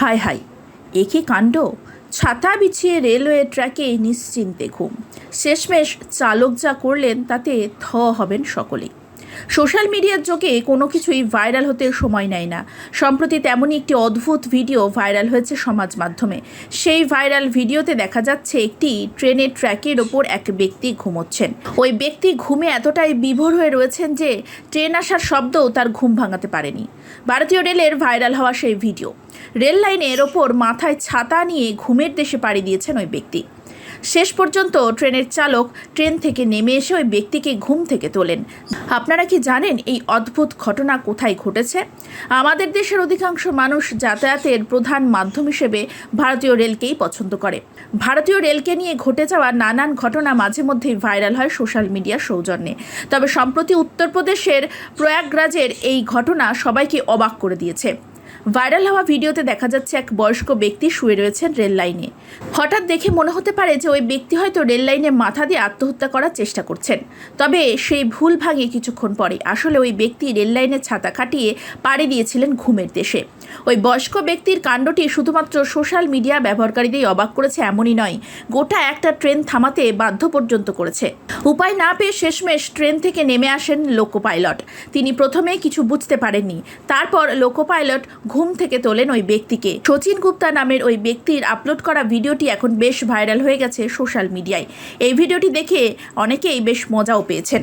হায় হায় একে কাণ্ড? ছাতা বিছিয়ে রেলওয়ে ট্র্যাকে নিশ্চিন্তে ঘুম। শেষমেশ চালক যা করলেন তাতে থ হবেন সকলেই। সোশ্যাল মিডিয়ার যোগে কোনো কিছুই ভাইরাল হতে সময় নেয় না। সম্প্রতি তেমনই একটি অদ্ভুত ভিডিও ভাইরাল হয়েছে সমাজ মাধ্যমে। সেই ভাইরাল ভিডিওতে দেখা যাচ্ছে একটি ট্রেনের ট্র্যাকের ওপর এক ব্যক্তি ঘুমোচ্ছেন। ওই ব্যক্তি ঘুমে এতটাই বিভোর হয়ে রয়েছেন যে ট্রেন আসার শব্দও তার ঘুম ভাঙাতে পারেনি। ভারতীয় রেলের ভাইরাল হওয়া সেই ভিডিও। রেল লাইনের ওপর মাথায় ছাতা নিয়ে ঘুমের দেশে পাড়ি দিয়েছেন ওই ব্যক্তি। শেষ পর্যন্ত ট্রেনের চালক ট্রেন থেকে নেমে এসে ওই ব্যক্তিকে ঘুম থেকে তোলেন। আপনারা কি জানেন এই অদ্ভুত ঘটনা কোথায় ঘটেছে? আমাদের দেশের অধিকাংশ মানুষ যাতায়াতের প্রধান মাধ্যম হিসেবে ভারতীয় রেলকেই পছন্দ করে। ভারতীয় রেলকে নিয়ে ঘটে যাওয়া নানান ঘটনা মাঝে মধ্যেই ভাইরাল হয় সোশ্যাল মিডিয়ার সৌজন্যে। তবে সম্প্রতি উত্তরপ্রদেশের প্রয়াগরাজের এই ঘটনা সবাইকে অবাক করে দিয়েছে। ভাইরাল হওয়া ভিডিওতে দেখা যাচ্ছে এক বয়স্ক ব্যক্তি শুয়ে রয়েছেন রেল লাইনে। হঠাৎ দেখে মনে হতে পারে যে ওই ব্যক্তি হয়তো রেল লাইনে মাথা দিয়ে আত্মহত্যা করার চেষ্টা করছেন। তবে সেই ভুল ভাঙে কিছুক্ষণ পরে। আসলে ওই ব্যক্তি রেল লাইনের ছাতা কাটিয়ে পাড়ি দিয়েছিলেন ঘুমের দেশে। ওই বয়স্ক ব্যক্তির কাণ্ডটি শুধুমাত্র সোশ্যাল মিডিয়া ব্যবহারকারীদের অবাক করেছে এমনই নয়, গোটা একটা ট্রেন থামাতে বাধ্য পর্যন্ত করেছে। উপায় না পেয়ে শেষমেশ ট্রেন থেকে নেমে আসেন লোকো পাইলট। তিনি প্রথমে কিছু বুঝতে পারেননি। তারপর লোকো পাইলট ঘুম থেকে তোলেন ওই ব্যক্তিকে। সচিন গুপ্তা নামের ওই ব্যক্তির আপলোড করা ভিডিওটি এখন বেশ ভাইরাল হয়ে গেছে সোশ্যাল মিডিয়ায়। এই ভিডিওটি দেখে অনেকেই বেশ মজাও পেয়েছেন।